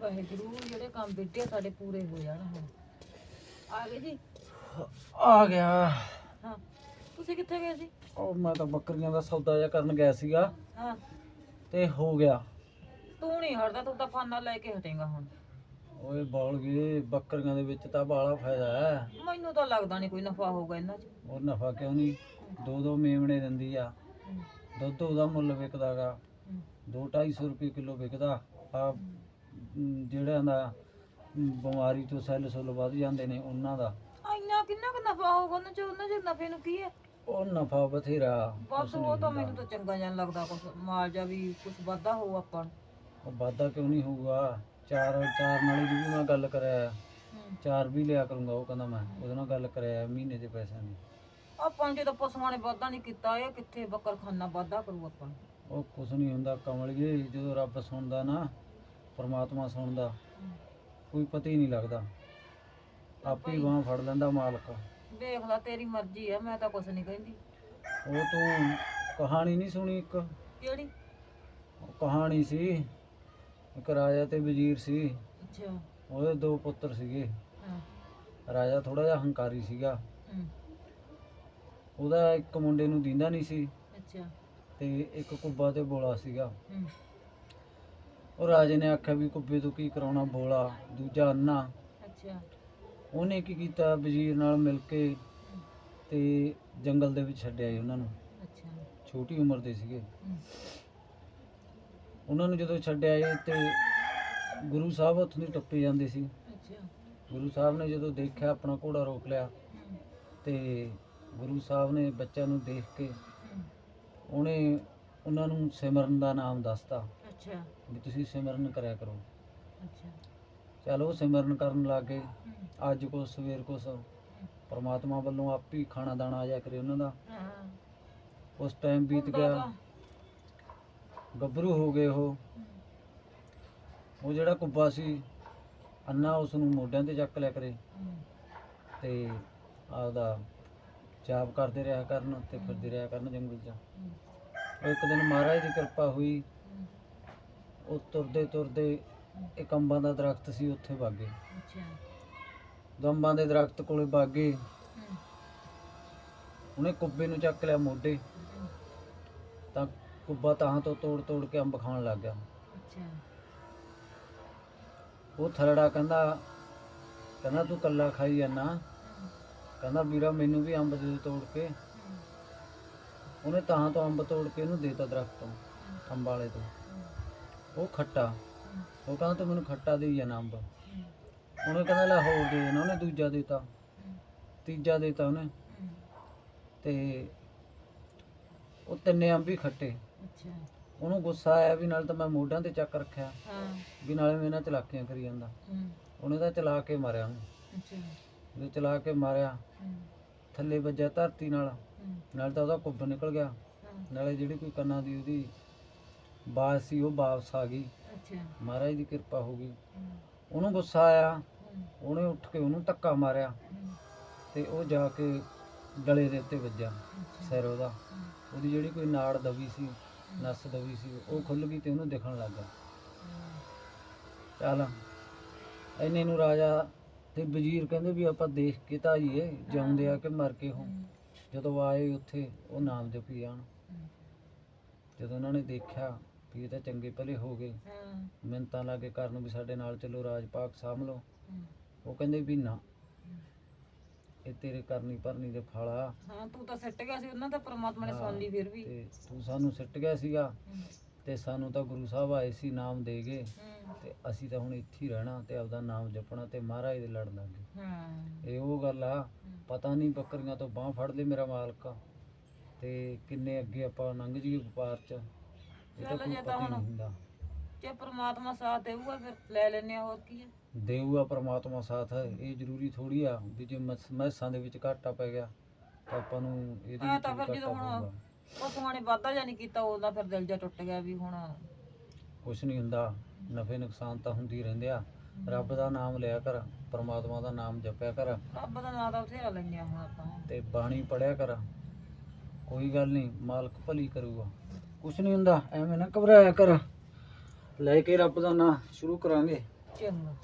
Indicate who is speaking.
Speaker 1: ਵਾਹਿਗੁਰੂ ਜਿਹੜੇ ਕੰਮ ਬਿੱਟੇ ਸਾਡੇ ਪੂਰੇ ਹੋ ਜਾਣ ਹੁਣ। ਆ ਗਏ ਜੀ?
Speaker 2: ਆ ਗਿਆ।
Speaker 1: ਹਾਂ। ਤੁਸੀਂ ਕਿੱਥੇ ਗਏ ਸੀ?
Speaker 2: ਉਹ ਮੈਂ ਤਾਂ ਬੱਕਰੀਆਂ ਦਾ ਸੌਦਾ ਜਿਹਾ ਕਰਨ ਗਿਆ ਸੀਗਾ।
Speaker 1: ਹਾਂ।
Speaker 2: ਤੇ ਹੋ ਗਿਆ।
Speaker 1: ਤੂੰ ਨਹੀਂ ਹਟਦਾ ਤੂੰ ਤਾਂ ਫਾਨਾ ਲੈ ਕੇ ਹਟੇਗਾ ਹੁਣ।
Speaker 2: ਓਏ ਬੋਲ ਗਏ ਬੱਕਰੀਆਂ ਦੇ ਵਿੱਚ ਤਾਂ ਬਾਲਾ ਫਾਇਦਾ ਹੈ।
Speaker 1: ਮੈਨੂੰ ਤਾਂ ਲੱਗਦਾ ਨਹੀਂ ਕੋਈ ਨਫਾ ਹੋਊਗਾ ਇਹਨਾਂ 'ਚ।
Speaker 2: ਉਹ ਨਫਾ ਕਿਉਂ ਨਹੀਂ ਦੋ ਦੋ ਮੇਮਣੇ ਦਿੰਦੀ ਆ। ਦੁੱਧ ਉਹਦਾ ਮੁੱਲ ਵਿਕਦਾਗਾ।
Speaker 1: ਹਮ,
Speaker 2: 2-250 ਰੁਪਏ ਕਿਲੋ ਵਿਕਦਾ। ਆ ਜਿਹੜਿਆਂ ਦਾ ਬਿਮਾਰੀ ਤੋਂ ਸੈੱਲ ਸੁੱਲ ਵੱਧ ਜਾਂਦੇ ਨੇ ਉਹਨਾਂ ਦਾ।
Speaker 1: ਇੰਨਾ ਕਿੰਨਾ ਕੁ ਨਫਾ ਹੋਊਗਾ? ਉਹਨਾਂ 'ਚ ਉਹਨਾਂ 'ਚ ਨਫੇ ਨੂੰ ਕੀ ਹੈ?
Speaker 2: ਉਹ ਨਫਾ ਬਥੇਰਾ
Speaker 1: ਬਸ ਉਹ ਤਾਂ ਮੈਨੂੰ ਤਾਂ ਚੰਗਾ ਜਾਂ ਲੱਗਦਾ ਕੁਛ। ਮਾਲ ਜਾ ਵੀ ਕੁਛ ਵਾਧਾ ਹੋਊ ਆਪਾਂ ਨੂੰ।
Speaker 2: ਉਹ ਵਾਧਾ ਕਿਉਂ ਨਹੀਂ ਹੋਊਗਾ? ਚਾਰ ਚਾਰ ਨਾਲੇ ਦੀ ਵੀ ਮੈਂ ਗੱਲ ਕਰਿਆ। ਚਾਰ ਵੀ ਲਿਆ ਕਰੂੰਗਾ ਉਹ ਕਹਿੰਦਾ ਮੈਂ। ਉਹਦੇ ਨਾਲ ਗੱਲ ਕਰਿਆ ਮਹੀਨੇ ਦੇ ਪੈਸਿਆਂ ਦੀ।
Speaker 1: ਆਪਾਂ ਨੂੰ ਜਦੋਂ ਪਸ਼ੂਆਂ ਨੇ ਵਾਧਾ ਨਹੀਂ ਕੀਤਾ ਇਹ ਕਿੱਥੇ ਬੱਕਰਖਾਨਾ ਵਾਧਾ ਕਰੂ ਆਪਾਂ
Speaker 2: ਉਹ ਕੁਛ ਨਹੀਂ ਹੁੰਦਾ ਕਮਲਗੇ ਜਦੋਂ ਰੱਬ ਸੁਣਦਾ ਨਾ ਪਰਮਾਤਮਾ ਸੁਣਦਾ ਕੋਈ ਪਤਾ ਹੀ ਨਹੀਂ ਲੱਗਦਾ। ਆਪੇ ਹੀ ਬਾਂਹ ਫੜ ਲੈਂਦਾ ਮਾਲਕ।
Speaker 1: ਦੇਖ ਲੈ ਤੇਰੀ ਮਰਜ਼ੀ ਹੈ ਮੈਂ ਤਾਂ ਕੁਛ ਨਹੀਂ ਕਹਿੰਦੀ।
Speaker 2: ਉਹ ਤੂੰ ਕਹਾਣੀ ਨਹੀਂ ਸੁਣੀ ਇੱਕ?
Speaker 1: ਕਿਹੜੀ?
Speaker 2: ਉਹ ਕਹਾਣੀ ਸੀ ਇੱਕ ਰਾਜਾ ਤੇ ਵਜ਼ੀਰ ਸੀ।
Speaker 1: ਅੱਛਾ।
Speaker 2: ਉਹਦੇ ਦੋ ਪੁੱਤਰ ਸੀਗੇ।
Speaker 1: ਹਾਂ।
Speaker 2: ਰਾਜਾ ਥੋੜਾ ਜਿਹਾ ਹੰਕਾਰੀ ਸੀਗਾ।
Speaker 1: ਹਮ,
Speaker 2: ਉਹਦਾ ਇੱਕ ਮੁੰਡੇ ਨੂੰ ਦਿੰਦਾ ਨਹੀਂ ਸੀ।
Speaker 1: ਅੱਛਾ।
Speaker 2: ਤੇ ਇੱਕ ਕੁੱਬਾ ਤੇ ਬੋਲਾ ਸੀਗਾ।
Speaker 1: ਹਮ,
Speaker 2: ਉਹ ਰਾਜੇ ਨੇ ਆਖਿਆ ਵੀ ਕੁੱਬੇ ਤੋਂ ਕੀ ਕਰਾਉਣਾ ਬੋਲਾ ਦੂਜਾ ਅੰਨਾ।
Speaker 1: ਅੱਛਾ।
Speaker 2: ਉਹਨੇ ਕੀ ਕੀਤਾ? ਵਜ਼ੀਰ ਨਾਲ ਮਿਲ ਕੇ ਤੇ ਜੰਗਲ ਦੇ ਵਿੱਚ ਛੱਡਿਆ ਜੀ ਉਹਨਾਂ ਨੂੰ।
Speaker 1: ਅੱਛਾ।
Speaker 2: ਛੋਟੀ ਉਮਰ ਦੇ ਸੀਗੇ।
Speaker 1: ਹਮ,
Speaker 2: ਉਹਨਾਂ ਨੂੰ ਜਦੋਂ ਛੱਡਿਆ ਜੀ ਤੇ ਗੁਰੂ ਸਾਹਿਬ ਉੱਥੋਂ ਦੀ ਟੱਪੇ ਜਾਂਦੇ ਸੀ।
Speaker 1: ਅੱਛਾ।
Speaker 2: ਗੁਰੂ ਸਾਹਿਬ ਨੇ ਜਦੋਂ ਦੇਖਿਆ ਆਪਣਾ ਘੋੜਾ ਰੋਕ ਲਿਆ
Speaker 1: ਹਮ,
Speaker 2: ਤੇ ਗੁਰੂ ਸਾਹਿਬ ਨੇ ਬੱਚਿਆਂ ਨੂੰ ਦੇਖ ਕੇ
Speaker 1: ਹਮ,
Speaker 2: ਉਹਨੇ ਉਹਨਾਂ ਨੂੰ ਸਿਮਰਨ ਦਾ ਨਾਮ ਦੱਸਤਾ।
Speaker 1: ਅੱਛਾ।
Speaker 2: ਵੀ ਤੁਸੀਂ ਸਿਮਰਨ ਕਰਿਆ ਕਰੋ।
Speaker 1: ਅੱਛਾ।
Speaker 2: ਚਲੋ ਸਿਮਰਨ ਕਰਨ ਲੱਗੇ।
Speaker 1: ਹਮ,
Speaker 2: ਅੱਜ ਕੋ ਸਵੇਰ ਕੋ ਸੋ। ਪਰਮਾਤਮਾ ਵੱਲੋਂ ਆਪ ਹੀ ਖਾਣਾ ਦਾਣਾ ਆਇਆ ਕਰੇ ਉਹਨਾਂ ਦਾ।
Speaker 1: ਹਾਂ।
Speaker 2: ਉਸ ਟਾਈਮ ਬੀਤ ਗਿਆ। ਗੱਭਰੂ ਹੋ ਗਏ ਉਹ। ਉਹ ਜਿਹੜਾ ਕੁੱਬਾ ਸੀ ਅੰਨਾ ਉਸ ਨੂੰ ਮੋਢਿਆਂ ਤੇ ਚੱਕ ਲਿਆ ਕਰੇ। ਤੇ ਆਪਦਾ ਜਾਪ ਕਰਦੇ ਰਿਹਾ ਕਰਨ ਤੇ ਫਿਰਦੇ ਰਿਹਾ ਕਰਨ ਜੰਗਲ 'ਚ। ਇੱਕ ਦਿਨ ਮਹਾਰਾਜ ਦੀ ਕਿਰਪਾ ਹੋਈ। ਉਹ ਤੁਰਦੇ ਤੁਰਦੇ ਇੱਕ ਅੰਬਾਂ ਦਾ ਦਰਖਤ ਸੀ ਉੱਥੇ ਵਾਗੇ
Speaker 1: ਅੱਛਾ।
Speaker 2: ਅੰਬਾਂ ਦੇ ਦਰਖਤ ਕੋਲੇ ਵਾਗੇ
Speaker 1: ਹਮ,
Speaker 2: ਉਹਨੇ ਕੁੱਬੇ ਨੂੰ ਚੱਕ ਲਿਆ ਮੋਢੇ।
Speaker 1: ਹਮ,
Speaker 2: ਤਾਂ ਕੁੱਬਾ ਤਾਂ ਤੋਂ ਤੋੜ ਤੋੜ ਕੇ ਅੰਬ ਖਾਣ ਲੱਗ ਗਿਆ।
Speaker 1: ਅੱਛਾ।
Speaker 2: ਉਹ ਥਰੜਾ ਕਹਿੰਦਾ ਕਹਿੰਦਾ ਤੂੰ ਕੱਲਾ ਖਾਈ
Speaker 1: ਹਮ,
Speaker 2: ਕਹਿੰਦਾ ਵੀਰਾ ਮੈਨੂੰ ਵੀ ਅੰਬ ਦੇ ਦੇ ਤੋੜ ਕੇ।
Speaker 1: ਹਮ,
Speaker 2: ਉਹਨੇ ਤਾਂ ਤੋਂ ਅੰਬ ਤੋੜ ਕੇ ਇਹਨੂੰ ਦੇਤਾ ਦਰਖਤ ਤੋਂ ਅੰਬ ਵਾਲੇ ਤੋਂ। ਉਹ ਖੱਟਾ। ਉਹ ਕਹਿੰਦਾ ਤੂੰ ਮੈਨੂੰ ਖੱਟਾ ਦੇਈ ਜਾਣਾ ਅੰਬ। ਉਹਨੇ ਕਹਿੰਦਾ ਲੈ ਹੋਰ ਦੇ ਦੇਣਾ ਉਹਨੇ ਦੂਜਾ ਦੇਤਾ। ਤੀਜਾ ਦੇਤਾ ਉਹਨੇ। ਤੇ ਉਹ ਤਿੰਨੇ ਅੰਬ ਹੀ ਖੱਟੇ।
Speaker 1: ਅੱਛਾ।
Speaker 2: ਉਹਨੂੰ ਗੁੱਸਾ ਆਇਆ ਵੀ ਨਾਲ ਤਾਂ ਮੈਂ ਮੋਢਿਆਂ ਤੇ ਚੱਕ ਰੱਖਿਆ।
Speaker 1: ਹਾਂ।
Speaker 2: ਵੀ ਨਾਲੇ ਮੇਰੇ ਨਾਲ ਚਲਾਕੀਆਂ ਕਰੀ ਜਾਂਦਾ। ਉਹਨੇ ਤਾਂ ਚਲਾ ਕੇ ਮਾਰਿਆ ਉਹਨੂੰ।
Speaker 1: ਅੱਛਾ।
Speaker 2: ਜਦੋਂ ਚਲਾ ਕੇ ਮਾਰਿਆ। ਥੱਲੇ ਵੱਜਿਆ ਧਰਤੀ ਨਾਲ। ਨਾਲ ਤਾਂ ਉਹਦਾ ਕੁੱਬ ਨਿਕਲ ਗਿਆ। ਨਾਲੇ ਜਿਹੜੀ ਕੋਈ ਕੰਨਾਂ ਦੀ ਉਹਦੀ ਬਾਜ਼ ਸੀ ਉਹ ਵਾਪਸ ਆ ਗਈ।
Speaker 1: ਅੱਛਾ।
Speaker 2: ਮਹਾਰਾਜ ਦੀ ਕਿਰਪਾ ਹੋ ਗਈ। ਉਹਨੂੰ ਗੁੱਸਾ ਆਇਆ। ਉਹਨੇ ਉੱਠ ਕੇ ਉਹਨੂੰ ਧੱਕਾ ਮਾਰਿਆ। ਤੇ ਉਹ ਜਾ ਕੇ ਗਲੇ ਦੇ ਉੱਤੇ ਵੱਜਿਆ ਸਿਰ ਉਹਦਾ। ਉਹਦੀ ਜਿਹੜੀ ਕੋਈ ਨਾੜ ਦਬੀ ਸੀ ਨਸ ਦਬੀ ਸੀ ਉਹ ਖੁੱਲ ਗਈ ਤੇ ਉਹਨੂੰ ਦਿਖਣ ਲੱਗ ਚੱਲ ਇੰਨੇ ਨੂੰ ਰਾਜਾ ਤੇ ਵਜ਼ੀਰ ਕਹਿੰਦੇ ਵੀ ਆਪਾਂ ਦੇਖ ਕੇ ਤਾਂ ਆਈਏ ਜਿਉਂਦੇ ਆ ਕਿ ਮਰ ਕੇ ਹੋ। ਜਦੋਂ ਆਏ ਉੱਥੇ ਉਹ ਨਾਮ ਜਪੀ ਜਾਣ।
Speaker 1: ਹਮ,
Speaker 2: ਜਦੋਂ ਉਹਨਾਂ ਨੇ ਦੇਖਿਆ ਵੀ ਇਹ ਤਾਂ ਚੰਗੇ ਭਲੇ ਹੋ ਗਏ।
Speaker 1: ਹਾਂ,
Speaker 2: ਮਿੰਤਾਂ ਲਾਗੇ ਕਰਨ ਵੀ ਸਾਡੇ ਨਾਲ ਚੱਲੋ ਰਾਜ ਪਾਕ ਸਾਂਭ ਲਓ ਉਹ ਕਹਿੰਦੇ ਵੀ ਨਾ ਇਹ ਤੇਰੇ ਕਰਨੀ ਭਰਨੀ ਦੇ ਫਲ। ਆ
Speaker 1: ਹਾਂ ਤੂੰ ਤਾਂ ਸਿੱਟ ਗਿਆ ਸੀ ਉਹਨਾਂ ਦਾ ਪ੍ਰਮਾਤਮਾ ਨੇ ਸੁਣ ਲਈ ਫਿਰ ਵੀ।
Speaker 2: ਤੇ ਤੂੰ ਸਾਨੂੰ ਸਿੱਟ ਗਿਆ ਸੀਗਾ। ਤੇ ਸਾਨੂੰ ਤਾਂ ਗੁਰੂ ਸਾਹਿਬ ਆਏ ਸੀ ਨਾਮ ਦੇ ਗਏ
Speaker 1: ਹਮ,
Speaker 2: ਤੇ ਅਸੀਂ ਤਾਂ ਹੁਣ ਇੱਥੇ ਹੀ ਰਹਿਣਾ ਤੇ ਆਪਦਾ ਨਾਮ ਜਪਣਾ ਤੇ ਮਹਾਰਾਜ ਦੇ ਲੜ ਲਾਂਗੇ
Speaker 1: ਹਾਂ।
Speaker 2: ਇਹ ਉਹ ਗੱਲ ਆ ਪਤਾ ਨਹੀਂ ਬੱਕਰੀਆਂ ਤੋਂ ਬਾਹ ਫੜ ਲਈ ਮੇਰਾ ਮਾਲਕ। ਤੇ ਕਿੰਨੇ ਅੱਗੇ ਆਪਾਂ ਲੰਘ ਜੀਏ ਵਪਾਰ ਚ। ਇਹ ਤਾਂ
Speaker 1: ਚੱਲ
Speaker 2: ਕੋਈ
Speaker 1: ਜੇ
Speaker 2: ਪਤਾ
Speaker 1: ਤਾਂ
Speaker 2: ਹੀ ਨਹੀਂ
Speaker 1: ਹੁਣ-
Speaker 2: ਹੁੰਦਾ।
Speaker 1: ਜੇ ਪ੍ਰਮਾਤਮਾ ਸਾਥ ਦੇਊਗਾ ਫਿਰ ਲੈ ਲੈਨੇ ਆ ਹੋਰ ਕੀ ਹੈ
Speaker 2: ਦੇਊਗਾ ਪ੍ਰਮਾਤਮਾ ਸਾਥ ਇਹ ਜ਼ਰੂਰੀ ਥੋੜੀ ਆ ਵੀ ਜੇ ਮਸ- ਮੈਸਾਂ ਦੇ ਵਿੱਚ ਘਾਟਾ ਪੈ ਗਿਆ ਤਾਂ ਆਪਾਂ ਨੂੰ ਇਹਦੇ
Speaker 1: ਹਾਂ
Speaker 2: ਵਿੱਚ
Speaker 1: ਤਾਂ
Speaker 2: ਵੀ
Speaker 1: ਫਿਰ ਜਦੋਂ ਹੁਣ
Speaker 2: ਪਊਗਾ
Speaker 1: ਪਸ਼ੂਆਂ ਨੇ ਵਾਧਾ ਜਾਂ ਨਹੀਂ ਕੀਤਾ ਉਹਦਾ ਫਿਰ ਦਿਲ ਜਾ ਟੁੱਟ ਗਿਆ ਵੀ ਹੁਣ।
Speaker 2: ਕੁਛ ਨਹੀਂ ਹੁੰਦਾ ਨਫੇ ਨੁਕਸਾਨ ਤਾਂ ਹੁੰਦੀ ਹੀ ਰਹਿੰਦੇ ਆ। ਰੱਬ ਦਾ ਨਾਮ ਲਿਆ ਕਰ ਪ੍ਰਮਾਤਮਾ ਦਾ ਨਾਮ ਜਪਿਆ ਕਰ।
Speaker 1: ਰੱਬ ਦਾ ਨਾਂ ਤਾਂ ਬਥੇਰਾ ਲੈਂਦੇ ਆ ਹੁਣ ਆਪਾਂ।
Speaker 2: ਤੇ ਬਾਣੀ ਪੜਿਆ ਕਰ। ਕੋਈ ਗੱਲ ਨਹੀਂ ਮਾਲਕ ਭਲੀ ਕਰੂਗਾ। ਕੁਛ ਨਹੀਂ ਹੁੰਦਾ, ਐਵੇਂ ਨਾ ਘਬਰਾਇਆ ਕਰ। ਲੈ ਕੇ ਰੱਬ ਦਾ ਨਾਂ ਸ਼ੁਰੂ ਕਰਾਂਗੇ।
Speaker 1: ਚੰਗਾ।